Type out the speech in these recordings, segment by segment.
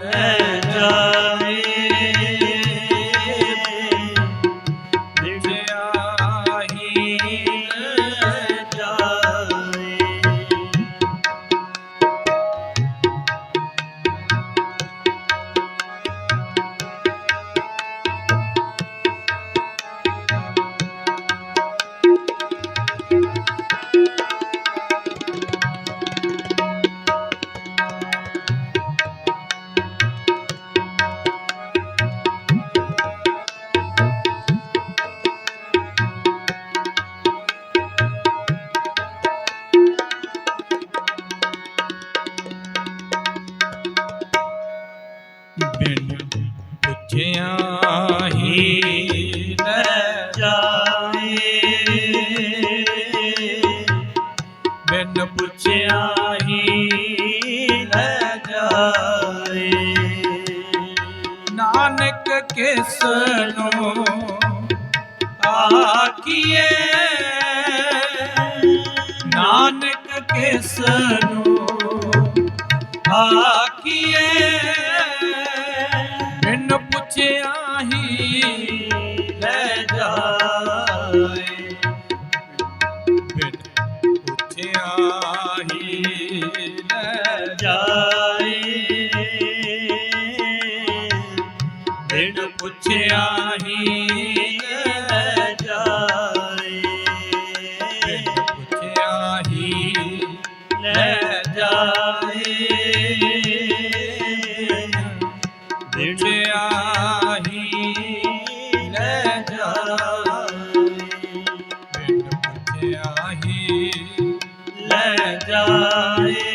ਲੈ ਕੁਝ ਪੁੱਛਿਆ ਹੀ ਲੈ ਜਾਏ। ਨਾਨਕ ਕਿਸ ਨੂੰ ਆਖੀਏ? ਨਾਨਕ ਕਿਸ ਨੂੰ ਆਖੀਏ? Yeah. जाए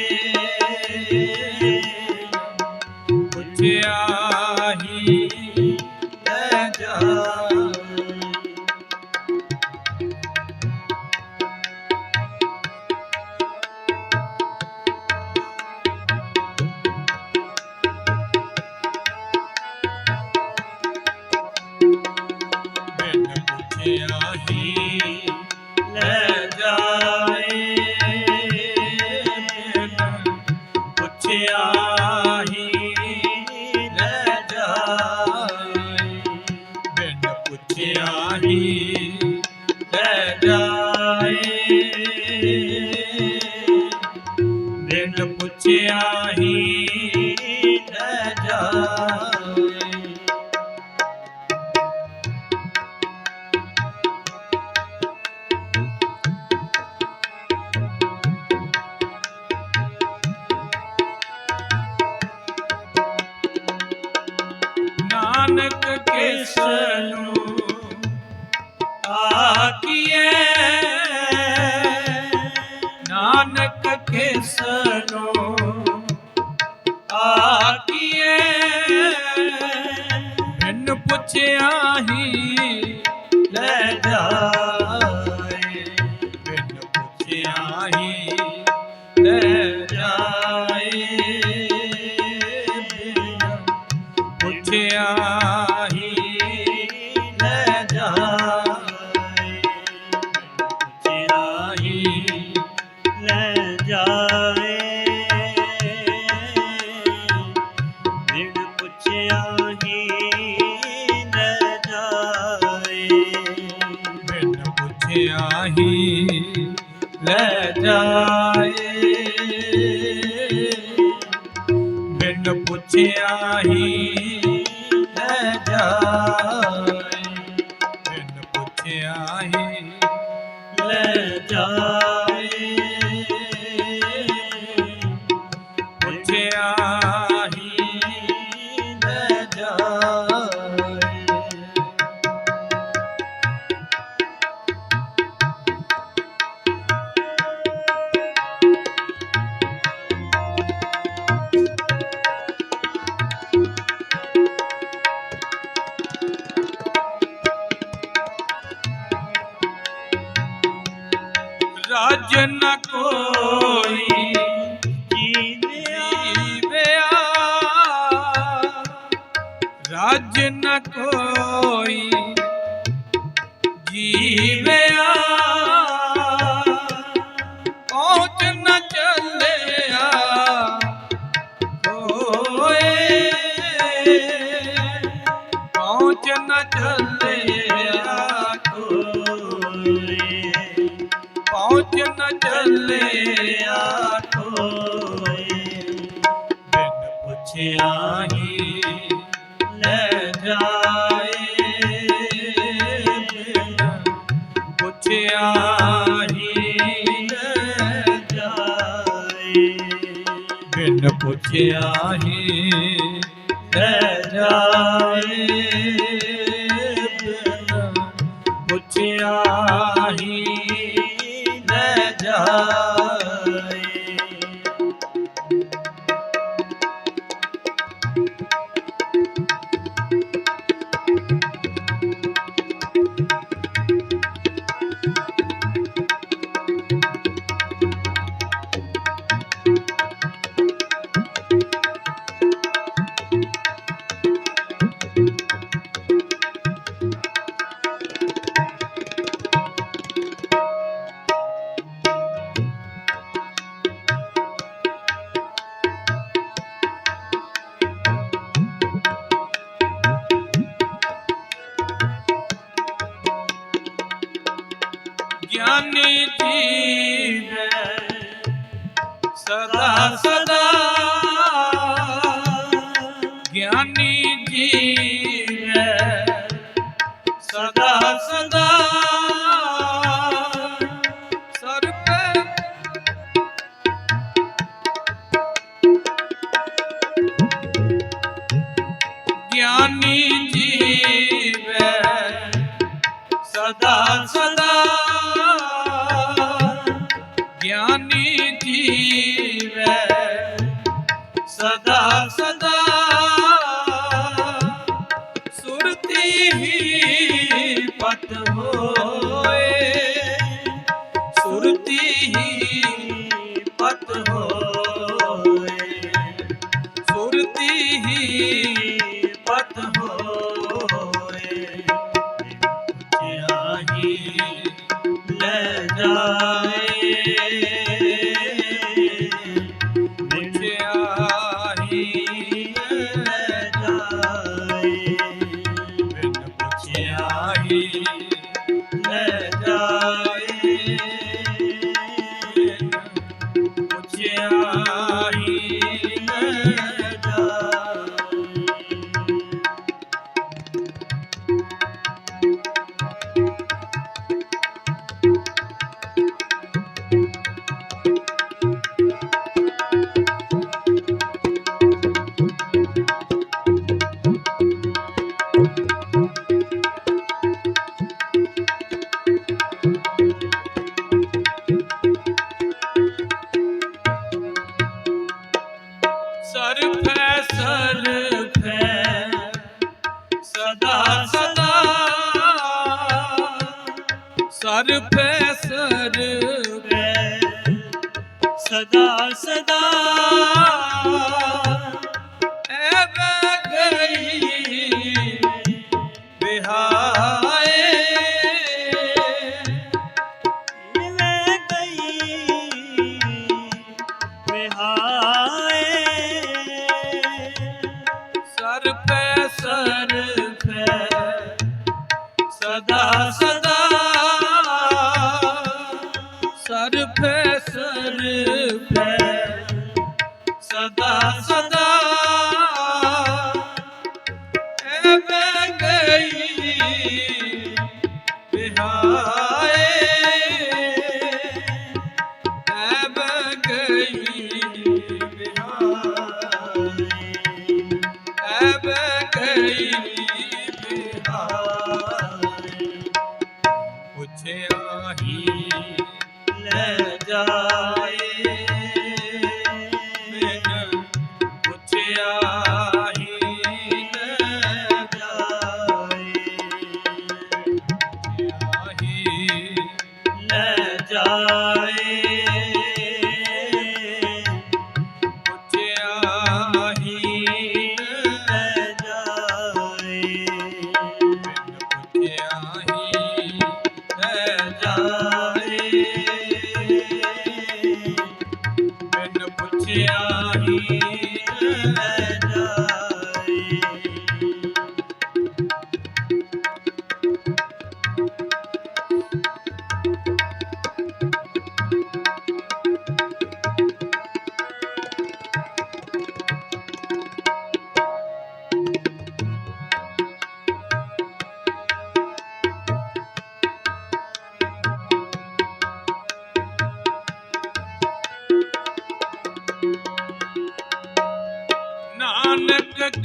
ਦਰਸ਼ਨੋ ਪੁੱਛਿਆ ਹੀ ਲੈ ਜਾ। ਆਹੀ ਲੈ ਜਾਏ। ਬਿਨ ਪੁੱਛਿਆ ਹੀ ਦੂਜ ਕੋਈ ਜੀਵਿਆ ਰਾਜ ਨ ਕੋਈ ਜੀਵੇ ਪੁੱਛਿਆ ਹੀ ਰਹਿ ਜਾ। ਗਿਆਨੀ ਜੀ ਸਦਾ ਸਦਾ ਗਿਆਨੀ ਜੀ ਸਦਾ ਸਦਾ ਗਿਆਨੀ ਜੀਵੇ। ਸਦਾ ਸਦਾ ਹੀ ਪਤ ਸਰਫੈ ਸਰਫੈ ਸਦਾ ਸਦਾ। ਸਰਫੈ ਸਰਫੈ ਸਦਾ ਸਦਾ। ਐਵੇਂ ਗਈ ਬਿਹਾਰ ਬਿਹਾਰ You.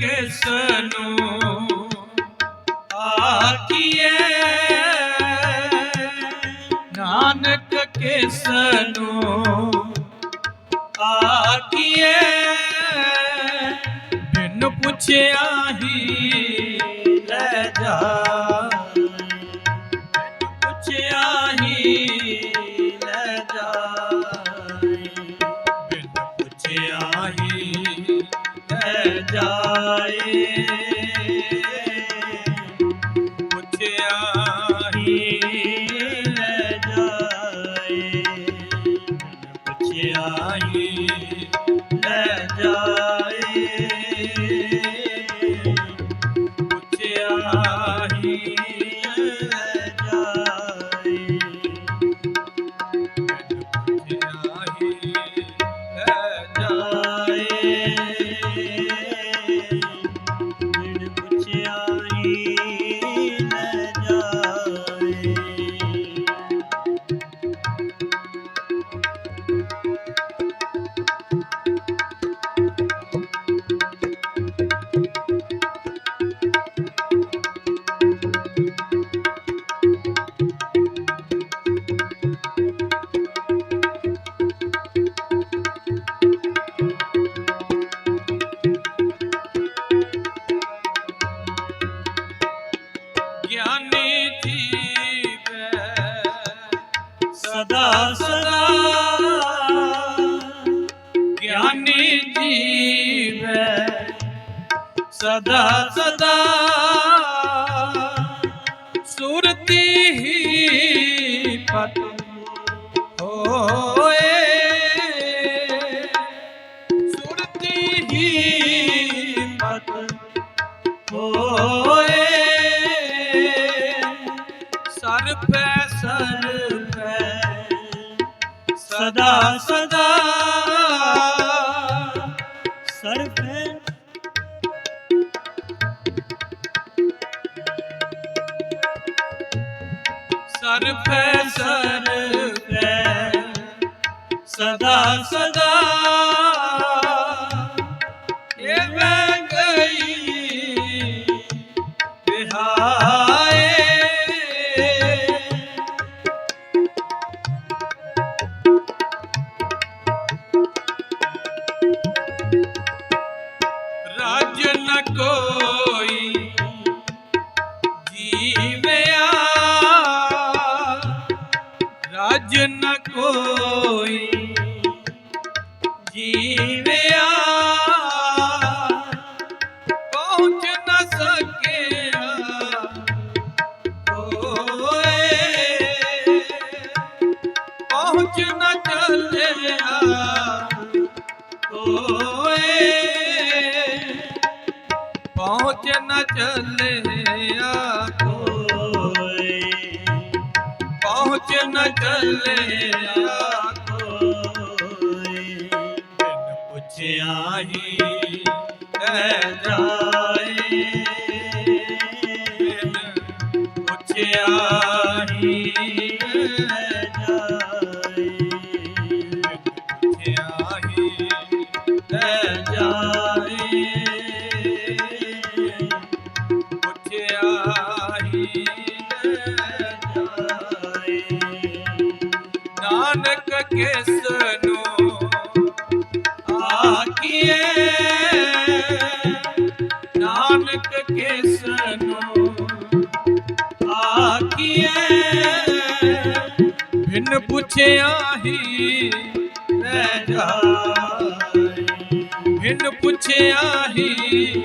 ਨਾਨਕ ਕਿਸ ਨੂੰ ਆਖੀਏ ਨਾਨਕ ਕਿਸ ਨੂੰ ਆਖੀਏ ਬਿਨ ਪੁੱਛਿਆ ਹੀ ਲੈ ਜਾ। ਸਦਾ ਸਦਾ ਗਿਆਨੀ ਜੀਵੈ। ਸਦਾ ਸਦਾ ਸੁਰਤੀ ਹੀ ਪਤ ਹੋਏ। ਸੁਰਤੀ ਹੀ ਪਤ ਹੋਏ। ਸਰ ਪੈ ਸਰ ਸਦਾ ਸਦਾ। ਸਰਫੇ ਸਰ ਪੈ ਸਦਾ ਸਦਾ। ਚੱਲਿਆ ਹੋਏ ਪਹੁੰਚ ਨ ਚੱਲਿਆ ਹੋਏ ਬਿਨ ਪੁੱਛਿਆ ਹੀ ਰਹਿ ਜਾਏ। ਬਿਨ ਪੁੱਛਿਆ ਨਾਨਕ ਕਿਸ ਨੂੰ ਆਖੀਏ ਬਿਨ ਪੁੱਛਿਆ ਹੀ ਰਹਿ ਜਾਏ। ਬਿਨ ਪੁੱਛਿਆ ਹੀ